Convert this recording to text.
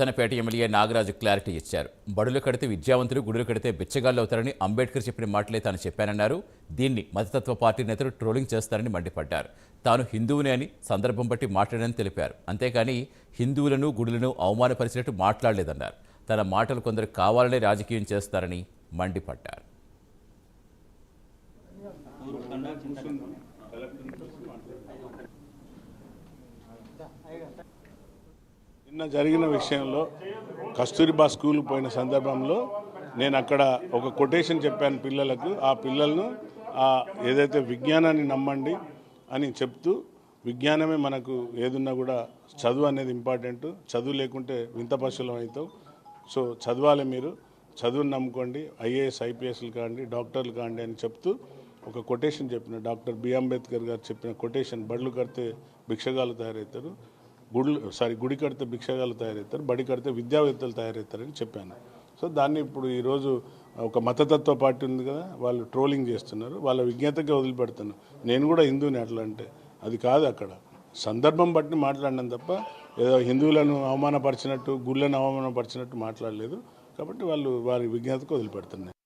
Wardhannapet MLA Nagaraju clarity ఇచ్చారు. బడులు కడితే విద్యావంతులు గుడులు కడితే బిచ్చగాళ్ళు అవుతారని అంబేద్కర్ చెప్పిన మాటలే తాను చెప్పానన్నారు. దీన్ని మతతత్వ పార్టీ నేతలు ట్రోలింగ్ చేస్తారని మండిపడ్డారు. తాను హిందువునే అని సందర్భం బట్టి మాట్లాడని తెలిపారు. అంతేకాని హిందువులను గుడులను అవమానపరిచినట్టు మాట్లాడలేదన్నారు. తన మాటలు కొందరు కావాలనే రాజకీయం చేస్తారని మండిపడ్డారు. నిన్న జరిగిన విషయంలో కస్తూరిబా స్కూల్ పోయిన సందర్భంలో నేను అక్కడ ఒక కొటేషన్ చెప్పాను పిల్లలకు ఆ పిల్లలను ఆ ఏదైతే విజ్ఞానాన్ని నమ్మండి అని చెప్తూ విజ్ఞానమే మనకు ఏదున్నా కూడా చదువు అనేది ఇంపార్టెంట్ చదువు లేకుంటే వింత పశువులం అవుతాం సో చదవాలి మీరు చదువుని నమ్ముకోండి ఐఏఎస్ ఐపీఎస్లు కాండి డాక్టర్లు కాండి అని చెప్తూ ఒక కొటేషన్ చెప్పిన డాక్టర్ బి అంబేద్కర్ గారు చెప్పిన కొటేషన్ బళ్ళు కడితే భిక్షగాలు తయారవుతారు. గుళ్ళు సారీ గుడి కడితే భిక్షగాలు తయారవుతారు బడి కడితే విద్యావేత్తలు తయారవుతారని చెప్పాను. సో దాన్ని ఇప్పుడు ఈరోజు ఒక మతతత్వ పార్టీ ఉంది కదా వాళ్ళు ట్రోలింగ్ చేస్తున్నారు వాళ్ళ విజ్ఞతగా వదిలిపెడుతున్నారు. నేను కూడా హిందువుని అట్లా అంటే అది కాదు అక్కడ. సందర్భం బట్టి మాట్లాడినాం తప్ప ఏదో హిందువులను అవమానపరిచినట్టు గుళ్ళను అవమానపరిచినట్టు మాట్లాడలేదు. కాబట్టి వాళ్ళు వారి విజ్ఞతకు వదిలిపెడుతున్నారు.